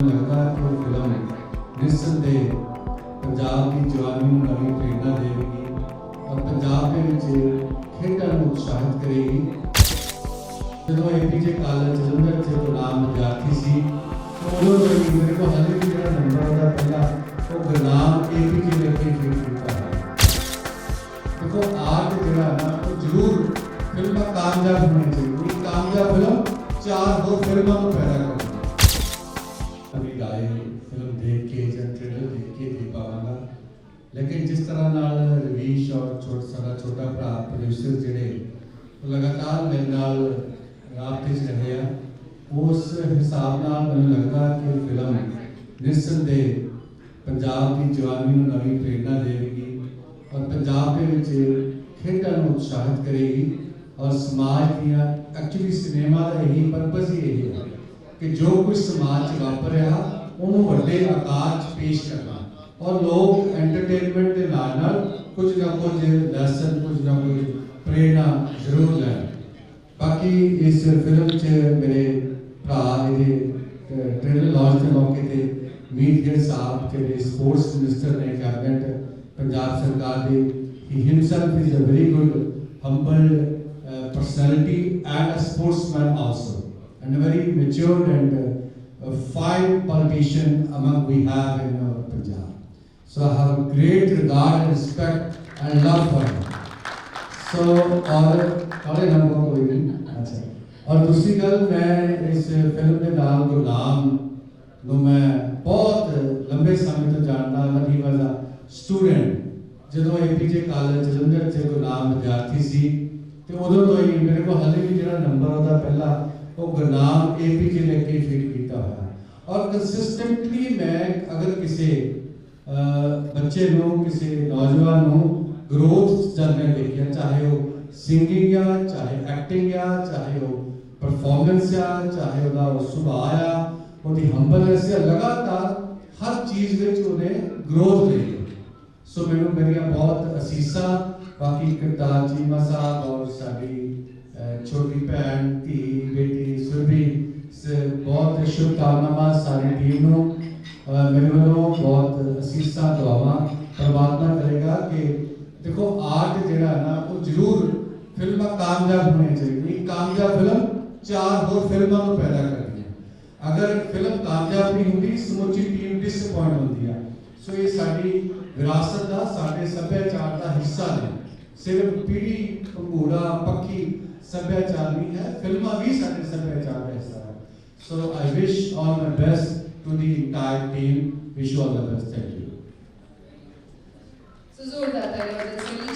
ਲੱਗਦਾ ਹੈ ਕਿ ਉਹ ਫਿਲਮ ਨਿਸਸੰਦੇਹ ਪੰਜਾਬ ਦੀ ਜਵਾਨੀ ਨੂੰ ਨਵੀਂ ਪ੍ਰੇਰਣਾ ਦੇਵੇਗੀ ਔਰ ਪੰਜਾਬ ਦੇ ਵਿੱਚ ਖੇਡਾਂ ਨੂੰ ਉਤਸ਼ਾਹਿਤ ਕਰੇਗੀ। ਜਦੋਂ ਏਪੀਜੇ ਕਾਲਜ ਜਲੰਧਰ ਚ ਗੁਲਾਮ ਵਿਦਿਆਰਥੀ ਸੀ ਤਾਂ ਉਦੋਂ ਤੋਂ ਹੀ ਮੇਰੇ ਕੋਲ ਹਾਲੇ ਵੀ ਜਿਹੜਾ ਨੰਬਰ ਉਹਦਾ ਪਹਿਲਾ, ਉਹ ਗੁਲਾਮ ਏਪੀਜੇ ਲੈ ਕੇ ਫੀਲ ਕੀਤਾ ਹੈ। ਦੇਖੋ, ਆਰਟ ਜਿਹੜਾ ਹੈ ਨਾ, ਉਹ ਜ਼ਰੂਰ ਫਿਲਮਾਂ ਕਾਮਯਾਬ ਹੋਣੀ ਚਾਹੀਦੀ ਕਾਮਯਾਬ ਫਿਲਮ, ਚਾਰ ਹੋਰ ਫਿਲਮਾਂ ਨੂੰ ਪੈਦਾ ਕਰਦੀ ਫਿਲਮ ਦੇਖ ਕੇ, ਜਾਂ ਟ੍ਰੇਲਰ ਦੇਖ ਕੇ ਦੇ ਪਾਵਾਂਗਾ। ਲੇਕਿਨ ਜਿਸ ਤਰ੍ਹਾਂ ਨਾਲ ਰਵੀਸ਼ ਔਰ ਛੋਟ, ਸਾਡਾ ਛੋਟਾ ਭਰਾ ਪ੍ਰੋਡਿਊਸਰ ਜਿਹੜੇ ਲਗਾਤਾਰ ਮੇਰੇ ਨਾਲ ਰਾਬਤੇ 'ਚ ਰਹੇ ਆ। ਉਸ ਹਿਸਾਬ ਨਾਲ ਮੈਨੂੰ ਲੱਗਦਾ ਕਿ ਫਿਲਮ ਨਿਸਸੰਦੇਹ ਪੰਜਾਬ ਦੀ ਜਵਾਨੀ ਨੂੰ ਨਵੀਂ ਪ੍ਰੇਰਣਾ ਦੇਵੇਗੀ ਔਰ ਪੰਜਾਬ ਦੇ ਵਿੱਚ ਖੇਡਾਂ ਨੂੰ ਉਤਸ਼ਾਹਿਤ ਕਰੇਗੀ ਔਰ ਸਮਾਜ ਦੀਆਂ ਐਕਚੁਅਲੀ ਸਿਨੇਮਾ ਦਾ ਇਹੀ ਪਰਪਸ ਹੀ ਇਹ ਹੈ। ਕਿ ਜੋ ਕੁਝ ਸਮਾਜ 'ਚ ਵਾਪਰਿਆ ਉਹਨੂੰ ਵੱਡੇ ਆਕਾਰ 'ਚ ਪੇਸ਼ ਕਰਨਾ। ਔਰ ਲੋਕ ਐਂਟਰਟੇਨਮੈਂਟ ਦੇ ਨਾਲ ਨਾਲ ਕੁਝ ਨਾ ਕੁਝ ਲੈਸਨ ਕੁਝ ਨਾ ਕੁਝ ਪ੍ਰੇਰਣਾ ਜ਼ਰੂਰ ਲੈਣ। ਬਾਕੀ ਇਸ ਫਿਲਮ 'ਚ ਮੇਰੇ ਭਰਾ ਇਹਦੇ ਟ੍ਰੇਲਰ ਲਾਂਚ ਦੇ ਮੌਕੇ ਤੇ ਮੀਤ ਗਿੱਲ ਸਾਹਿਬ ਜਿਹੜੇ ਸਪੋਰਟਸ ਮਿਨਿਸਟਰ ਨੇ ਕੈਬਨਿਟ ਪੰਜਾਬ ਸਰਕਾਰ ਦੇ ਹੀ himself is a very good humble personality and a sportsman also and a very matured and uh, a fine politician among we have in uh, Punjab. So I have a great regard and respect and love for him. So और काले नाम का कोई नहीं अच्छा और दूसरी गल मैं इस फिल्म के नाम गुलाम ਨੂੰ ਮੈਂ ਬਹੁਤ ਲੰਬੇ ਸਮੇਂ ਤੋਂ ਜਾਣਦਾ ਹਾਂ ਹੀ ਵਾਸ ਅ ਸਟੂਡੈਂਟ ਜਦੋਂ ਏਪੀਜੇ ਕਾਲਜ ਜਲੰਧਰ ਚ ਗੁਲਾਮ ਵਿਦਿਆਰਥੀ ਸੀ ਤੇ ਉਦੋਂ ਤੋਂ ਹੀ ਮੇਰੇ ਕੋਲ ਹਾਲੇ ਵੀ ਜਿਹੜਾ ਨੰਬਰ ਉਹਦਾ ਪਹਿਲਾ ਉਹ ਗੁਲਾਮ ਏਪੀਜੇ ਲੈ ਕੇ ਫੀਡ ਕੀਤਾ ਹੋਇਆ ਔਰ ਕੰਸਿਸਟੈਂਟਲੀ ਮੈਂ ਅਗਰ ਕਿਸੇ ਅਹ, ਬੱਚੇ ਨੂੰ ਕਿਸੇ ਨੌਜਵਾਨ ਨੂੰ ਗਰੋਥ ਜਾਂਦੇ ਦੇਖਿਆ ਚਾਹੇ ਉਹ ਸਿੰਗਿੰਗ ਆ ਚਾਹੇ ਐਕਟਿੰਗ ਆ ਚਾਹੇ ਉਹ ਪਰਫਾਰਮੈਂਸ ਆ ਚਾਹੇ ਉਹਦਾ ਉਹ ਸੁਭਾਅ ਆ ਉਹਦੀ ਹੰਬਲਨੈਸ ਆ ਲਗਾਤਾਰ ਹਰ ਚੀਜ਼ ਵਿੱਚ ਉਹਨੇ ਗਰੋਥ ਲਈ ਹੈ। ਸੋ ਮੈਨੂੰ ਮੇਰੀਆਂ ਬਹੁਤ ਅਸੀਸਾਂ ਬਾਕੀ ਕਰਤਾਰ ਚੀਮਾ ਸਾਹਿਬ ਔਰ ਸਾਡੀ ਅਹ, ਛੋਟੀ ਭੈਣ ਧੀ ਬੇਟੀ ਸੁਰਭੀ ਸ ਬਹੁਤ ਸ਼ੁਭਕਾਮਨਾਵਾਂ ਸਾਰੀ ਟੀਮ ਨੂੰ। ਮੇਰੇ ਵੱਲੋਂ ਬਹੁਤ ਅਸੀਸਾਂ ਦੁਆਵਾਂ ਪਰਮਾਤਮਾ ਕਰੇਗਾ ਕਿ ਦੇਖੋ, ਆਰਟ ਜਿਹੜਾ ਨਾ, ਉਹ ਜ਼ਰੂਰ ਫਿਲਮਾਂ ਕਾਮਯਾਬ ਹੋਣੀ ਚਾਹੀਦੀ ਕਾਮਯਾਬ ਫਿਲਮ ਚਾਰ ਹੋਰ ਫਿਲਮਾਂ ਨੂੰ ਪੈਦਾ ਕਰਦੀ ਹੈ। ਅਗਰ ਫਿਲਮ ਕਾਮਯਾਬ ਨਹੀਂ ਹੁੰਦੀ, ਸਮੁੱਚੀ ਟੀਮ ਡਿਸਪਾਇੰਟ ਹੁੰਦੀ ਹੈ। ਸੋ ਇਹ ਸਾਡੀ ਵਿਰਾਸਤ ਦਾ, ਸਾਡੇ ਸੱਭਿਆਚਾਰ ਦਾ ਹਿੱਸਾ ਨੇ। ਸਿਰਫ ਪੀੜੀ ਭੰਗੂੜਾ ਪੱਖੀ ਸੱਭਿਆਚਾਰ ਨਹੀਂ ਹੈ, ਫਿਲਮਾਂ ਵੀ ਸਾਡੇ ਸੱਭਿਆਚਾਰ ਦਾ ਹਿੱਸਾ So I wish all my best to the entire team. Wish you all the best. Thank you. So जोरदार तालियां बजाइए